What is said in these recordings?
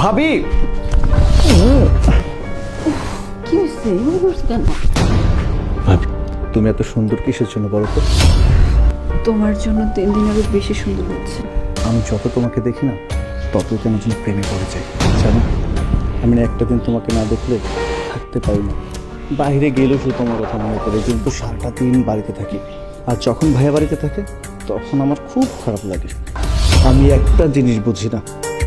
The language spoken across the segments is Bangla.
ভাবি! কি হয়েছে এমন করছ কেন? ভাবি তুমি এত সুন্দর কিসের জন্য বলো তো? তোমার জন্য দিন দিন আরও বেশি সুন্দর হচ্ছে। আমি যত তোমাকে দেখি না ততই কেন যেন প্রেমে পড়ে যাই। জানো আমি না একটা দিন তোমাকে না দেখলে থাকতে পারি না। বাইরে গেলেও শুধু তোমার কথা মনে পড়ে কিন্তু সারাটা দিন বাড়িতে থাকি। আর যখন ভাইয়া বাড়িতে থাকে তখন আমার খুব খারাপ লাগে। আমি একটা জিনিস বুঝি না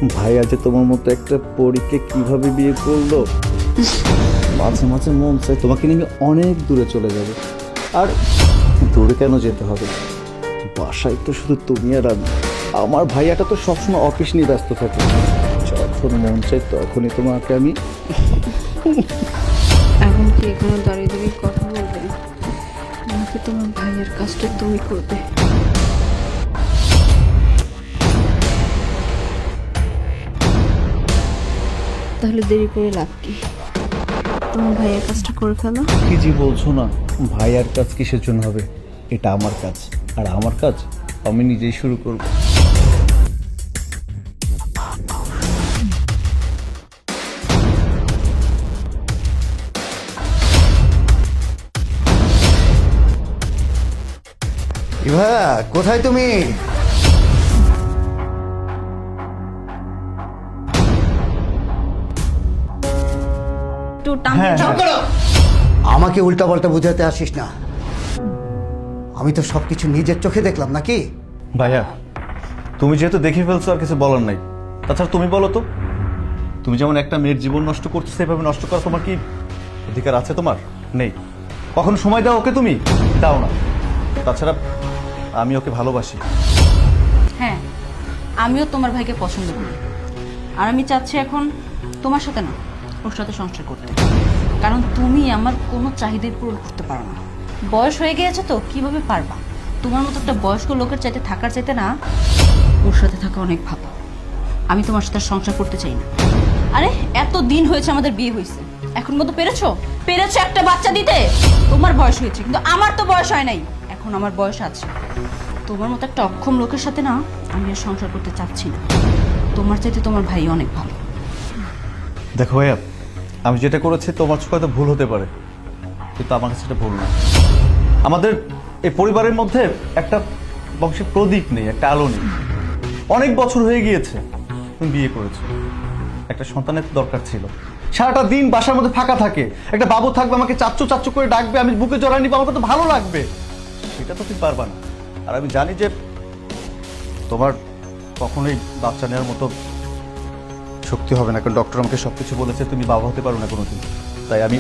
ভাইয়া যে তোমার মতো একটা পরীকে কীভাবে বিয়ে করল? মাঝে মাঝে মন চায় তোমাকে নিয়ে অনেক দূরে চলে যাবে। আর দূরে কেন যেতে হবে? বাসায় তো শুধু তুমি আর আমি। আমার ভাইয়াটা তো সবসময় অফিস নিয়ে ব্যস্ত থাকে। যখন মন চাই তখনই তোমাকে আমি এখন কি এখানে দাঁড়িয়ে দাঁড়িয়ে কথা বলবে? নাকি তোমার ভাইয়ের কাজটা তুমি করবে। তাহলে দেরি করে লাভ কি? তোমার ভাইয়ের কাজটা করে ফেলো। কি জি বলছো না ভাইয়ার কাজ কিসের জন্য হবে? এটা আমার কাজ আর আমার কাজ আমি নিজেই শুরু করব। ইভা কোথায় তুমি? একটু টান আমাকে উল্টাপাল্টা বোঝাতে আসিস না। আমি তো সবকিছু নিজের চোখে দেখলাম নাকি? ভাইয়া তুমি যেহেতু দেখে ফেলছো আর কিছু বলার নাই। তাছাড়া তুমি বলো তো তুমি যেমন একটা মেয়ের জীবন নষ্ট করছ সেভাবে নষ্ট করা তোমার কি অধিকার আছে তোমার? নেই। কখন সময় দাও ওকে তুমি? দাও না। তাছাড়া আমি ওকে ভালোবাসি। হ্যাঁ আমিও তোমার ভাইকে পছন্দ করি। আর আমি চাচ্ছি এখন তোমার সাথে না। ওর সাথে সংসার করতে। কারণ তুমি আমার কোনো চাহিদাই পূরণ করতে পারো না। বয়স হয়ে গিয়েছে তো, কীভাবে পারবা? তোমার মতো একটা বয়স্ক লোকের চাইতে থাকার চাইতে না, ওর সাথে থাকা অনেক ভালো। আমি তোমার সাথে সংসার করতে চাই না। আরে, এত দিন হয়েছে আমাদের বিয়ে হয়েছে এখন মতো পেরেছ? পেরেছ একটা বাচ্চা দিতে? তোমার বয়স হয়েছে, কিন্তু আমার তো বয়স হয় নাই। এখন আমার বয়স আছে। তোমার মতো একটা অক্ষম লোকের সাথে না, আমি আর সংসার করতে চাচ্ছি না। তোমার চাইতে তোমার ভাই অনেক ভালো। দেখো ভাইয়া আমি যেটা করেছি তোমার চোখে হয়তো ভুল হতে পারে, কিন্তু আমার কাছে সেটা ভুল না। আমাদের এই পরিবারের মধ্যে একটা বংশের প্রদীপ নেই, একটা আলো নেই। অনেক বছর হয়ে গিয়েছে তুমি বিয়ে করেছ। একটা সন্তানের দরকার ছিল। সারাটা দিন বাসার মধ্যে ফাঁকা থাকে। একটা বাবু থাকবে, আমাকে চাচ্চু চাচ্চু করে ডাকবে, আমি বুকে জড়াই নিবো আমাকে তো ভালো লাগবে। সেটা তো তুমি পারবা না। আর আমি জানি যে তোমার কখনোই বাচ্চা নেওয়ার মতো শক্তি হবে না, কারণ ডক্টর আমাকে সব কিছু বলেছে, তুমি বাবা হতে পারো না কোনো দিন তাই আমি,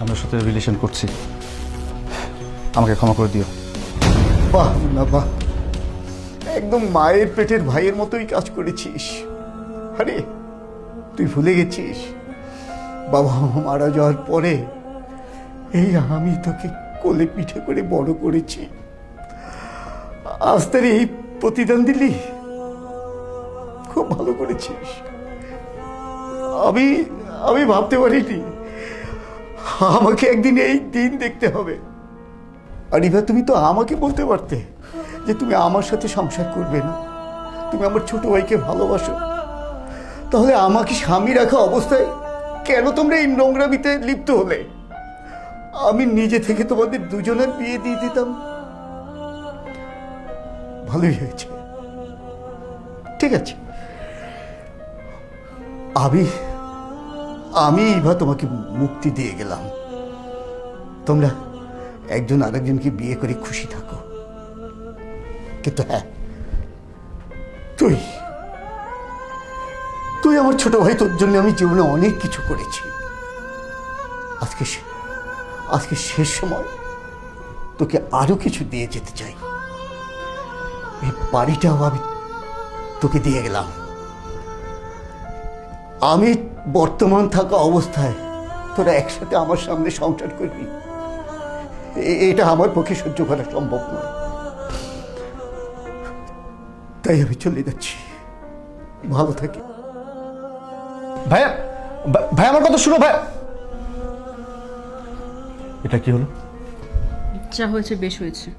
আমার সাথে রিলেশন করছি। আমাকে ক্ষমা করে দিও। বাহ, না, বাহ। একদম মায়ের পেটের ভাইয়ের মতোই কাজ করেছিস। আরে, তুই ভুলে গেছিস? বাবা মারা যাওয়ার পরে এই আমি তোকে কোলে পিঠে করে বড় করেছি। আজ তার এই প্রতিদান দিলি? খুব ভালো করেছিস। আমি আমি ভাবতে পারিনি। আমাকে একদিন এই দিন দেখতে হবে। আর এবার তুমি তো আমাকে বলতে পারতে যে তুমি আমার সাথে সংসার করবে না। তুমি আমার ছোট ভাইকে ভালোবাসো। তাহলে আমাকে স্বামী রাখা অবস্থায় কেন তোমরা এই নোংরামিতে লিপ্ত হলে? আমি নিজে থেকে তোমাদের দুজনের বিয়ে দিয়ে দিতাম। ভালোই হয়েছে। ঠিক আছে। আমি আমি এবার তোমাকে মুক্তি দিয়ে গেলাম। তোমরা একজন আরেকজনকে বিয়ে করে খুশি থাকো। কিন্তু হ্যাঁ তুই তুই আমার ছোট ভাই, তোর জন্য আমি জীবনে অনেক কিছু করেছি। আজকে আজকে শেষ সময় তোকে আরও কিছু দিয়ে যেতে চাই। এই বাড়িটাও আমি তোকে দিয়ে গেলাম। আমি বর্তমান থাকা অবস্থায় তোরা একসাথে আমার সামনে সংসার করবি। এটা আমার পক্ষে সহ্য করা সম্ভব নয়। তাই আমি চলে যাচ্ছি। ভালো থাকি। ভাইয়া ভাই আমার কথা শুনো ভাই এটা কি হলো? যা হয়েছে বেশ হয়েছে।